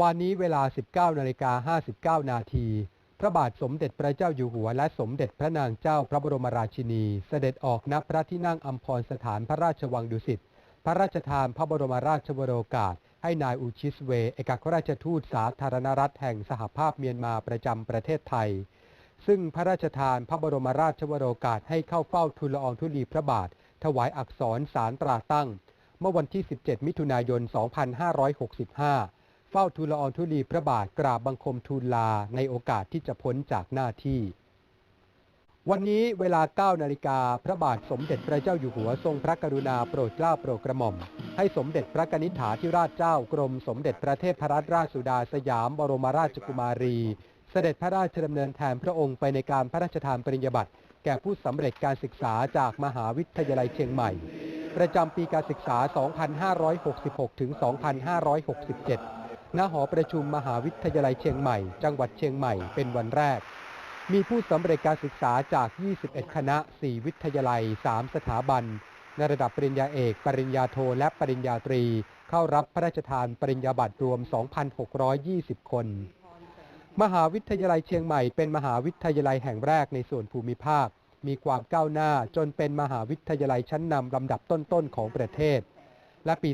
วันนี้เวลา 19นาฬิกา59 นาทีพระบาทสมเด็จพระเจ้าอยู่หัว และสมเด็จพระนางเจ้าพระบรมราชินี เสด็จออกณพระที่นั่งอัมพรสถานพระราชวังดุสิต พระราชทานพระบรมราชวโรกาส ให้นายอูชิสเว เอกอัครราชทูตสาธารณรัฐแห่งสหภาพเมียนมาประจำประเทศไทย ซึ่งพระราชทานพระบรมราชวโรกาสให้เข้าเฝ้าทูลละอองธุลีพระบาท ถวายอักษรสารตราตั้ง เมื่อวันที่ 17 มิถุนายน 2565 เฝ้าทูลละอองธุลีพระบาทกราบบังคมทูลลาในโอกาสที่จะพ้นจากหน้าที่ วันนี้เวลา 9 นาฬิกาพระบาทสมเด็จพระเจ้าอยู่หัวทรงพระกรุณาโปรดเกล้าโปรดกระหม่อม ให้สมเด็จพระกนิษฐาธิราชเจ้ากรมสมเด็จพระเทพรัตนราชสุดาสยามบรมราชกุมารี เสด็จพระราชดำเนินแทนพระองค์ไปในการพระราชทานปริญญาบัตรแก่ผู้สำเร็จการศึกษาจากมหาวิทยาลัยเชียงใหม่ ประจำปีการศึกษา 2566 ถึง 2567 ณหอประชุมมหาวิทยาลัยเชียงใหม่ จังหวัดเชียงใหม่เป็นวันแรก มีผู้สำเร็จการศึกษาจาก 21 คณะ 4 วิทยาลัย 3 สถาบัน ในระดับปริญญาเอก ปริญญาโท และปริญญาตรี เข้ารับพระราชทานปริญญาบัตรรวม 2,620 คน มหาวิทยาลัยเชียงใหม่เป็นมหาวิทยาลัยแห่งแรกในส่วนภูมิภาค มีความก้าวหน้าจนเป็นมหาวิทยาลัยชั้นนำลำดับต้นๆของประเทศ และปี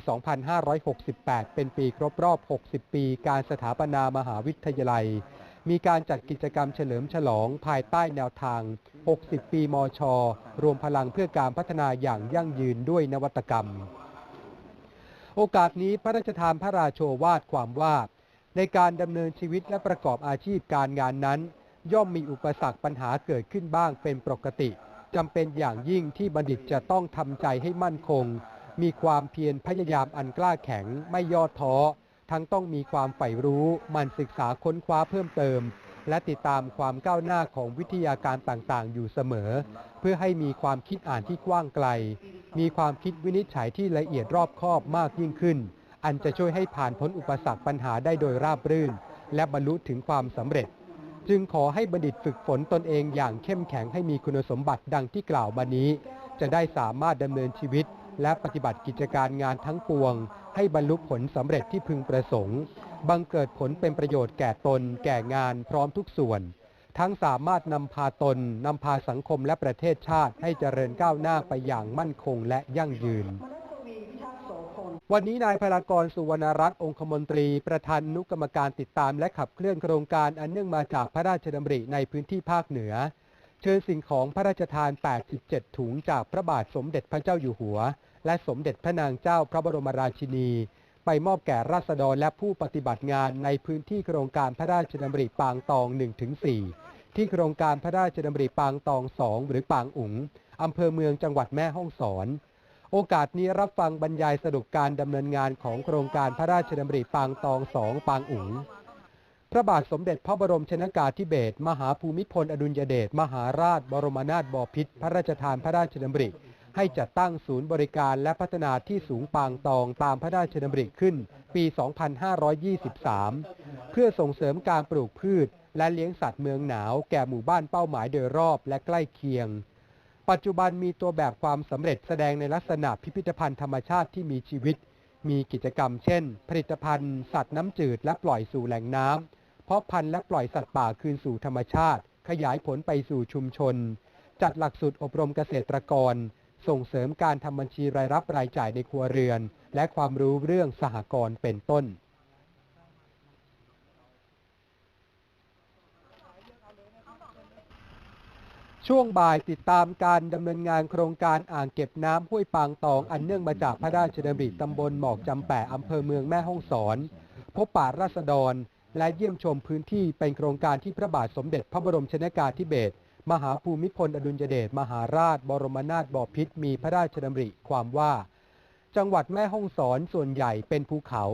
2568 เป็นปีครบรอบ 60 ปีการสถาปนามหาวิทยาลัย มีการจัดกิจกรรมเฉลิมฉลองภายใต้แนวทาง 60 ปีมช รวมพลังเพื่อการพัฒนาอย่างยั่งยืนด้วยนวัตกรรม โอกาสนี้พระราชทานพระราโชวาทความว่า ในการดำเนินชีวิตและประกอบอาชีพการงานนั้น ย่อมมีอุปสรรคปัญหาเกิดขึ้นบ้างเป็นปกติจำเป็นอย่างยิ่งที่บัณฑิตจะต้องทำใจให้มั่นคง มีความเพียรพยายามอันกล้าแข็งไม่ย่อท้อ ทั้งต้องมีความใฝ่รู้มันศึกษาค้นคว้าเพิ่มเติม และติดตามความก้าวหน้าของวิทยาการต่างๆ อยู่เสมอ เพื่อให้มีความคิดอ่านที่กว้างไกล มีความคิดวินิจฉัยที่ละเอียดรอบคอบมากยิ่งขึ้น อันจะช่วยให้ผ่านพ้นอุปสรรคปัญหาได้โดยราบรื่น และบรรลุถึงความสำเร็จ จึงขอให้บัณฑิตฝึกฝนตนเองอย่างเข้มแข็งให้มีคุณสมบัติดังที่กล่าวมานี้ จะได้สามารถดำเนินชีวิต และปฏิบัติกิจการงานทั้งปวง ให้บรรลุผลสำเร็จที่พึงประสงค์ บังเกิดผลเป็นประโยชน์แก่ตน แก่งานพร้อมทุกส่วน ทั้งสามารถนำพาตนนำพาสังคมและประเทศชาติให้เจริญก้าวหน้าไปอย่างมั่นคงและยั่งยืน วันนี้นายพลากรสุวรรณรัตน์องคมนตรี ประธานนุกรรมการติดตามและขับเคลื่อนโครงการอันเนื่องมาจากพระราชดำริในพื้นที่ภาคเหนือเชิญสิ่งของพระราชทาน 87 ถุงจากพระบาทสมเด็จพระเจ้าอยู่หัว และสมเด็จพระนางเจ้าพระบรมราชินี ไปมอบแก่ราษฎรและผู้ปฏิบัติงานในพื้นที่โครงการพระราชดำริปางตอง 1-4 ที่โครงการพระราชดำริปางตอง 2 หรือปางอุ๋งอำเภอเมืองจังหวัดแม่ฮ่องสอน โอกาสนี้รับฟังบรรยายสรุปการดำเนินงานของโครงการพระราชดำริปางตองสองปางอุ๋งพระบาทสมเด็จพระบรมชนากาธิเบศรมหาภูมิพลอดุลยเดชมหาราชบรมนาถบพิตรพระราชทานพระราชดำริ ให้จัดตั้งศูนย์บริการและพัฒนาที่สูงปางตองตามพระราชดำริขึ้นปี 2523 เพื่อส่งเสริมการปลูกพืช และเลี้ยงสัตว์เมืองหนาวแก่หมู่บ้านเป้าหมายโดยรอบและใกล้เคียง ปัจจุบันมีตัวแบบความสำเร็จแสดงในลักษณะพิพิธภัณฑ์ธรรมชาติที่มีชีวิต มีกิจกรรมเช่น ผลิตภัณฑ์ สัตว์น้ำจืดและปล่อยสู่แหล่งน้ำเพาะพันธุ์และปล่อยสัตว์ป่าคืนสู่ธรรมชาติ ขยายผลไปสู่ชุมชน จัดหลักสูตรอบรมเกษตรกร ส่งเสริมการทำบัญชีรายรับรายจ่ายในครัวเรือน และความรู้เรื่องสหกรณ์เป็นต้น ช่วงบ่ายติดตามการดำเนินงานโครงการอ่างเก็บน้ำห้วยปางตองอันเนื่องมาจากพระราชดำริตำบลหมอกจำแปะอำเภอเมืองแม่ฮ่องสอน พบป่าราษฎรและเยี่ยมชมพื้นที่เป็นโครงการที่พระบาทสมเด็จพระบรมชนากาธิเบศร มหาภูมิพลอดุลยเดชมหาราช บรมนาถบพิตรมีพระราชดำริความว่า จังหวัดแม่ฮ่องสอนส่วนใหญ่เป็นภูเขา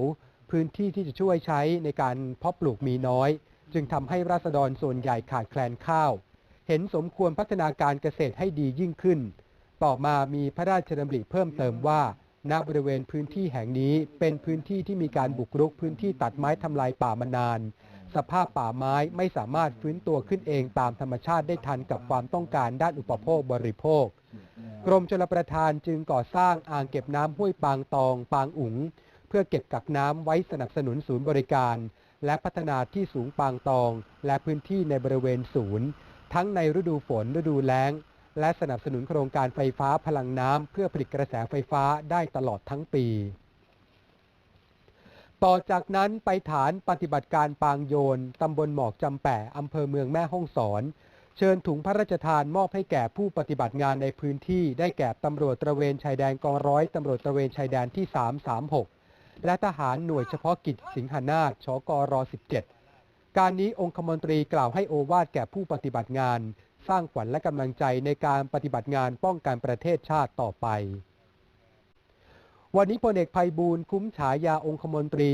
พื้นที่ที่จะช่วยใช้ในการเพาะปลูกมีน้อย จึงทำให้ราษฎรส่วนใหญ่ขาดแคลนข้าว เห็นสมควรพัฒนาการเกษตรให้ดียิ่งขึ้น ต่อมามีพระราชดำริเพิ่มเติมว่าณบริเวณพื้นที่แห่งนี้เป็นพื้นที่ที่มีการบุกรุกพื้นที่ตัดไม้ทำลายป่ามานาน สภาพป่าไม้ไม่สามารถฟื้นตัวขึ้นเองตามธรรมชาติได้ทันกับความต้องการด้านอุปโภคบริโภค กรมชลประทานจึงก่อสร้างอ่างเก็บน้ำห้วยปางตอง ปางอุ๋ง เพื่อเก็บกักน้ำไว้สนับสนุนศูนย์บริการ และพัฒนาที่สูงปางตอง และพื้นที่ในบริเวณศูนย์ ทั้งในฤดูฝนฤดูแล้ง และสนับสนุนโครงการไฟฟ้าพลังน้ำเพื่อผลิตกระแสไฟฟ้าได้ตลอดทั้งปี ต่อจากนั้นไปฐานปฏิบัติการปางโยน ตำบลหมอกจำแปะอำเภอเมืองแม่ฮ่องสอน เชิญถุงพระราชทานมอบให้แก่ผู้ปฏิบัติงานในพื้นที่ ได้แก่ตำรวจตระเวนชายแดนกองร้อยตำรวจตระเวนชายแดนที่ 336 และทหารหน่วยเฉพาะกิจสิงหนาถชกร17 การนี้องคมนตรีกล่าวให้โอวาทแก่ผู้ปฏิบัติงาน สร้างขวัญและกำลังใจในการปฏิบัติงานป้องกันประเทศชาติต่อไป วันนี้พลเอกภัยบูลย์คุ้มฉายาองคมนตรี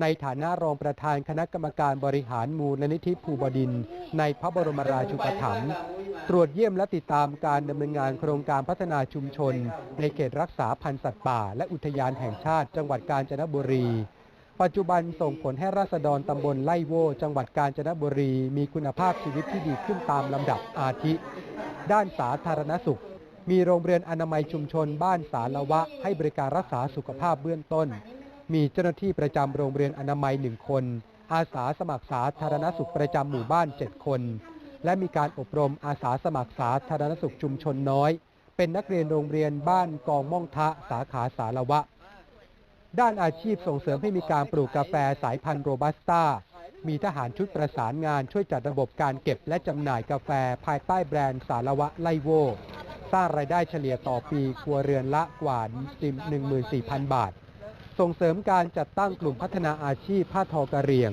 ในฐานะรองประธานคณะกรรมการบริหารมูลนิธิภูบดิน ในพระบรมราชูปถัมภ์ตรวจเยี่ยมและติดตามการดำเนินงานโครงการพัฒนาชุมชน ในเขตรักษาพันธุ์สัตว์ป่า และอุทยานแห่งชาติ จังหวัดกาญจนบุรี ปัจจุบันส่งผลให้ราษฎรตำบลไล่โวจังหวัดกาญจนบุรี มีคุณภาพชีวิตที่ดีขึ้นตามลำดับอาทิ ด้านสาธารณสุข มีโรงเรียนอนามัยชุมชนบ้านสารละวะ ให้บริการรักษาสุขภาพเบื้องต้น มีเจ้าหน้าที่ประจำโรงเรียนอนามัยหนึ่งคน อาสาสมัครสาธารณสุขประจำหมู่บ้าน 7 คน และมีการอบรมอาสาสมัครสาธารณสุขชุมชนน้อย เป็นนักเรียนโรงเรียนบ้านกองม่องทะสาขาสารละวะ ด้านอาชีพส่งเสริมให้มีการปลูกกาแฟสายพันธุ์โรบัสต้ามีทหารชุดประสานงานช่วยจัดระบบการเก็บและจำหน่ายกาแฟภายใต้แบรนด์สารวะไลโว สร้างรายได้เฉลี่ยต่อปีครัวเรือนละกว่า 14,000 บาท ส่งเสริมการจัดตั้งกลุ่มพัฒนาอาชีพผ้าทอกระเรียง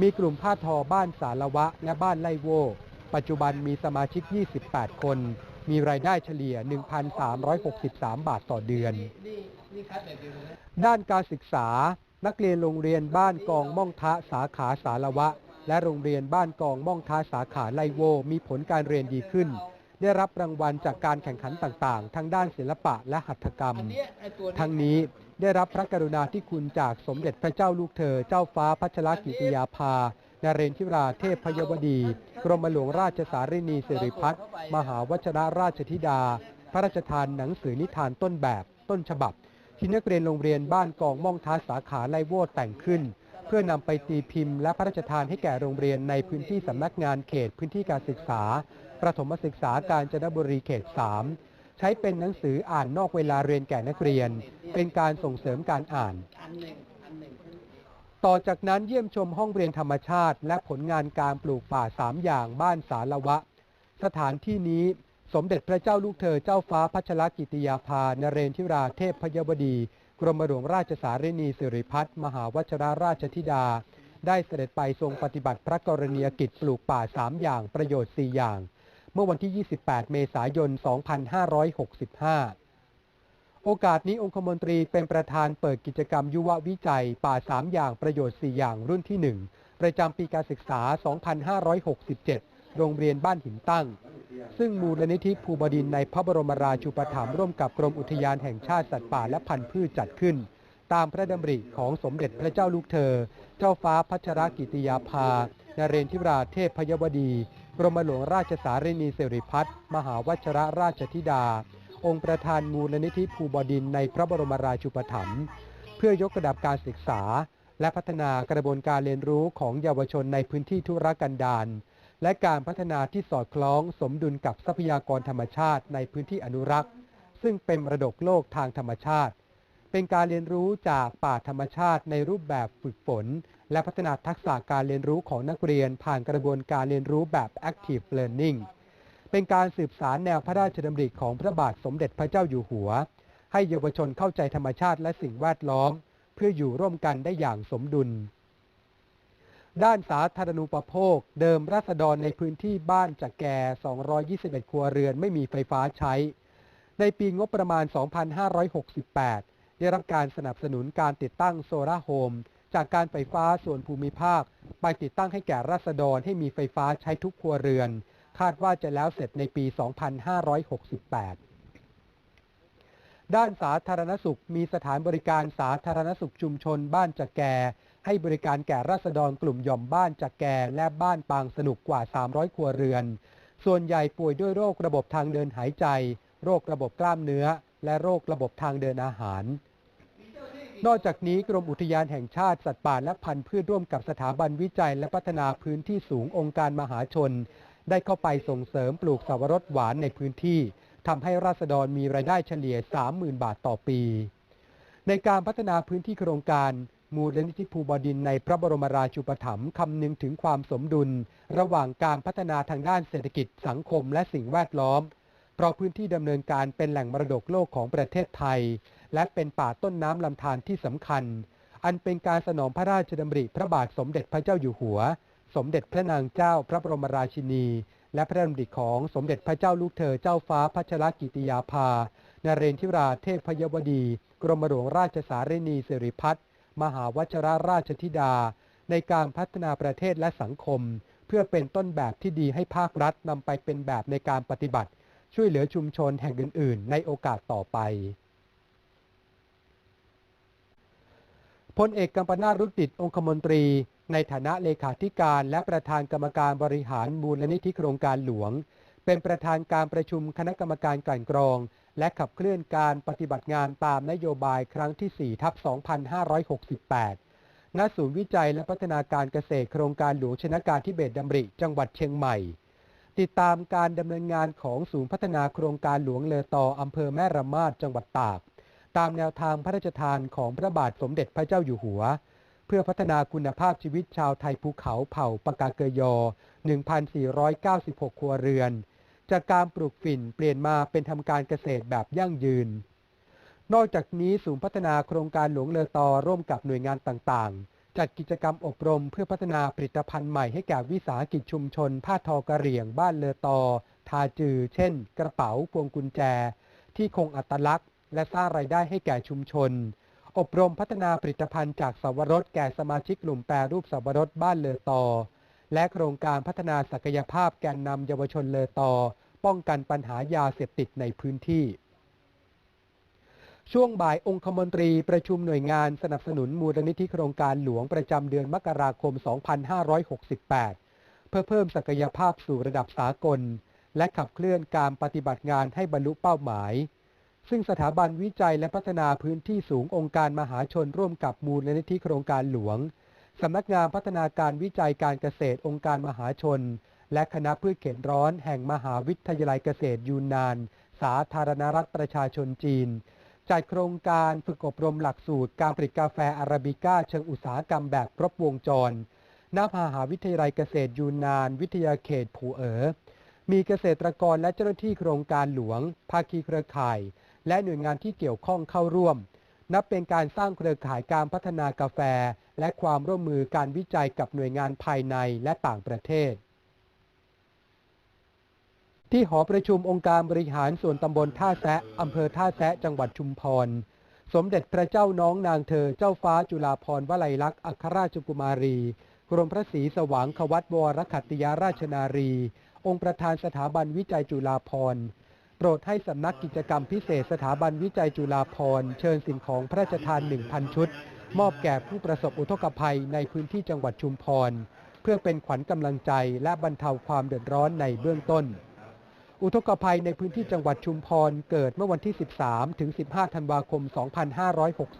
มีกลุ่มผ้าทอบ้านสารวะและบ้านไลโว ปัจจุบันมีสมาชิก 28 คน มีรายได้เฉลี่ย 1,363 บาทต่อเดือน ด้านการศึกษา นักเรียนโรงเรียนบ้านกองม่องทะสาขาสารวะ และโรงเรียนบ้านกองม่องทะสาขาไลโว มีผลการเรียนดีขึ้น ได้รับรางวัลจากการแข่งขันต่างๆทั้งด้านศิลปะและหัตถกรรม ทั้งนี้ได้รับพระกรุณาธิคุณจากสมเด็จพระเจ้าลูกเธอ เจ้าฟ้าพัชรกิติยาภา นเรนทิราเทพพยวดี กรมหลวงราชสารินีสิริพัฒน์มหาวชรราชธิดา พระราชทานหนังสือนิทานต้นแบบ ต้นฉบับ ที่นักเรียนโรงเรียนบ้านกองม่องท้าสาขาไลโวดแต่งขึ้น เพื่อนำไปตีพิมพ์และพระราชทานให้แก่โรงเรียนในพื้นที่สำนักงานเขตพื้นที่การศึกษา ประถมศึกษาการจนบุรีเขต 3 ใช้เป็นหนังสืออ่านนอกเวลาเรียนแก่นักเรียน เป็นการส่งเสริมการอ่าน ต่อจากนั้นเยี่ยมชมห้องเรียนธรรมชาติ และผลงานการปลูกป่าสามอย่างบ้านสารวะ สถานที่นี้สมเด็จพระเจ้าลูกเธอเจ้าฟ้าพัชรกิติยาภานเรนทิราเทพพยบดี กรมหลวงราชสารินีสิริพัฒน์มหาวชราราชธิดา ได้เสด็จไปทรงปฏิบัติพระกรณียกิจปลูกป่าสามอย่างประโยชน์ 4 อย่าง เมื่อวันที่ 28 เมษายน 2565 โอกาสนี้องคมนตรีเป็นประธานเปิดกิจกรรมยุววิจัย ป่า 3 อย่างประโยชน์ 4 อย่างรุ่นที่ 1 ประจำปีการศึกษา 2567 โรงเรียนบ้านหินตั้ง ซึ่งมูลนิธิภูบดินในพระบรมราชูปถัมภ์ร่วมกับกรมอุทยานแห่งชาติสัตว์ป่าและพันธุ์พืชจัดขึ้น ตามพระดำริของสมเด็จพระเจ้าลูกเธอ เจ้าฟ้าพัชรกิติยาภา นเรนทิราเทพพยวดี กรมหลวงราชสารินีสิริพัฒน์มหาวชรราชธิดา องค์ประธานมูลนิธิภูบดินในพระบรมราชูปถัมภ์เพื่อยกระดับการศึกษา และพัฒนากระบวนการเรียนรู้ของเยาวชนในพื้นที่ธุรกันดาร และการพัฒนาที่สอดคล้องสมดุลกับทรัพยากรธรรมชาติในพื้นที่อนุรักษ์ ซึ่งเป็นมรดกโลกทางธรรมชาติ เป็นการเรียนรู้จากป่าธรรมชาติในรูปแบบฝึกฝน และพัฒนาทักษะการเรียนรู้ของนักเรียน ผ่านกระบวนการเรียนรู้แบบ active learning เป็นการสืบสารแนวพระราชดำริของพระบาทสมเด็จพระเจ้าอยู่หัว ให้เยาวชนเข้าใจธรรมชาติและสิ่งแวดล้อม เพื่ออยู่ร่วมกันได้อย่างสมดุล ด้านสาธารณูปโภค เดิมรัษฎรในพื้นที่บ้านจากแก่ 221 ครัวเรือนไม่มีไฟฟ้าใช้ ในปีงบประมาณ 2568 ได้รับการสนับสนุนการติดตั้งโซลาร์โฮมจากการไฟฟ้าส่วนภูมิภาค ไปติดตั้งให้แก่รัษฎรให้มีไฟฟ้าใช้ทุกครัวเรือน คาดว่าจะแล้วเสร็จในปี 2568 ด้านสาธารณสุขมีสถานบริการสาธารณสุขชุมชนบ้านจักแก่ ให้บริการแก่ราษฎรกลุ่มหย่อมบ้านจักแกและบ้านปางสนุกกว่า 300 ครัวเรือน ส่วนใหญ่ป่วยด้วยโรคระบบทางเดินหายใจ โรคระบบกล้ามเนื้อ และโรคระบบทางเดินอาหาร นอกจากนี้กรมอุทยานแห่งชาติสัตว์ป่าและพันธุ์พืชร่วมกับสถาบันวิจัย และพัฒนาพื้นที่สูงองค์การมหาชน ได้เข้าไปส่งเสริมปลูกสับปะรดหวานในพื้นที่ทำให้ราษฎรมีรายได้เฉลี่ย 30,000 บาทต่อปี ในการพัฒนาพื้นที่โครงการ มูลนิธิภูบดินในพระบรมราชูปถัมภ์คำนึงถึงความสมดุล ระหว่างการพัฒนาทางด้านเศรษฐกิจสังคมและสิ่งแวดล้อม เพราะพื้นที่ดำเนินการเป็นแหล่งมรดกโลกของประเทศไทย และเป็นป่าต้นน้ำลำธารที่สำคัญ อันเป็นการสนองพระราชดำริพระบาทสมเด็จพระเจ้าอยู่หัว สมเด็จพระนางเจ้าพระบรมราชินี และพระดำริของสมเด็จพระเจ้าลูกเธอเจ้าฟ้าพัชรกิติยาภานเรนทิราเทพพยวดี กรมหลวงราชสารินีสิริพัฒน์ มหาวชรราชธิดา ในการพัฒนาประเทศและสังคม เพื่อเป็นต้นแบบที่ดีให้ภาครัฐนำไปเป็นแบบในการปฏิบัติ ช่วยเหลือชุมชนแห่งอื่น ๆ ในโอกาสต่อไปพลเอกกัมปนาตรุจิตองคมนตรี ในฐานะเลขาธิการและประธานกรรมการบริหารมูลนิธิโครงการหลวง เป็นประธานการประชุมคณะกรรมการกลั่นกรอง และขับเคลื่อนการปฏิบัติงานตามนโยบายครั้งที่ 4 ทับ 2568 ณ ศูนย์วิจัยและพัฒนาการเกษตรโครงการหลวงชนะการทิเบตดำริ จังหวัดเชียงใหม่ ติดตามการดำเนินงานของศูนย์พัฒนาโครงการหลวงเลอตออำเภอแม่ระมาดจังหวัดตาก ตามแนวทางพระราชทานของพระบาทสมเด็จพระเจ้าอยู่หัว เพื่อพัฒนาคุณภาพชีวิตชาวไทยภูเขาเผ่าปากาเกยอ 1,496 ครัวเรือน จากการปลูกฝิ่นเปลี่ยนมาเป็นทำการเกษตรแบบยั่งยืน นอกจากนี้ศูนย์พัฒนาโครงการหลวงเลอตอร่วมกับหน่วยงานต่างๆ จัดกิจกรรมอบรมเพื่อพัฒนาผลิตภัณฑ์ใหม่ให้แก่วิสาหกิจชุมชนผ้าทอกระเหรี่ยงบ้านเลอตอ ทาจือ เช่น กระเป๋าพวงกุญแจ ที่คงอัตลักษณ์ และสร้างรายได้ให้แก่ชุมชน อบรมพัฒนาผลิตภัณฑ์จากสับปะรดแก่สมาชิกกลุ่มแปรรูปสับปะรดบ้านเลอตอ และโครงการพัฒนาศักยภาพแกนนำเยาวชนเลอตอป้องกันปัญหายาเสพติดในพื้นที่ ช่วงบ่ายองคมนตรีประชุมหน่วยงานสนับสนุนมูลนิธิโครงการหลวงประจำเดือนมกราคม 2568 เพื่อเพิ่มศักยภาพสู่ระดับสากล และขับเคลื่อนการปฏิบัติงานให้บรรลุเป้าหมายซึ่งสถาบันวิจัยและพัฒนาพื้นที่สูงองค์การมหาชนร่วมกับมูลนิธิโครงการหลวง สำนักงานพัฒนาการวิจัยการเกษตรองค์การมหาชน และคณะพืชเขตร้อนแห่งมหาวิทยาลัยเกษตรยูนนาน สาธารณรัฐประชาชนจีน จัดโครงการฝึกอบรมหลักสูตรการผลิตกาแฟอาราบิก้าเชิงอุตสาหกรรมแบบครบวงจรณมหาวิทยาลัยเกษตรยูนนาน วิทยาเขตผูเอ๋อ มีเกษตรกรและเจ้าหน้าที่โครงการหลวง ภาคีเครือข่าย และหน่วยงานที่เกี่ยวข้องเข้าร่วม นับเป็นการสร้างเครือข่ายการพัฒนากาแฟ และความร่วมมือการวิจัยกับหน่วยงานภายในและต่างประเทศ ที่หอประชุมองค์การบริหารส่วนตำบลท่าแซะอำเภอท่าแซะจังหวัดชุมพร สมเด็จพระเจ้าน้องนางเธอเจ้าฟ้าจุฬาภรณ์วลัยลักษณ์อัครราชกุมารีกรมพระศรีสว่างควัตวรขัตติยาราชนารี องค์ประธานสถาบันวิจัยจุฬาภรณ์โปรดให้สำนักกิจกรรมพิเศษสถาบันวิจัยจุฬาภรณ์เชิญสิ่งของพระราชทาน 1,000 ชุด มอบแก่ผู้ประสบอุทกภัยในพื้นที่จังหวัดชุมพร เพื่อเป็นขวัญกำลังใจและบรรเทาความเดือดร้อนในเบื้องต้น อุทกภัยในพื้นที่จังหวัดชุมพรเกิดเมื่อวันที่ 13 ถึง 15 ธันวาคม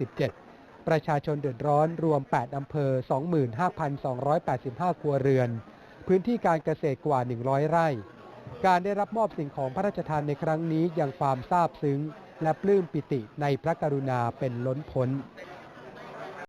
2567 ประชาชนเดือดร้อนรวม 8 อำเภอ 25,285 ครัวเรือน พื้นที่การเกษตรกว่า 100 ไร่ การได้รับมอบสิ่งของพระราชทานในครั้งนี้ยังความซาบซึ้ง และปลื้มปิติในพระกรุณาเป็นล้นพ้น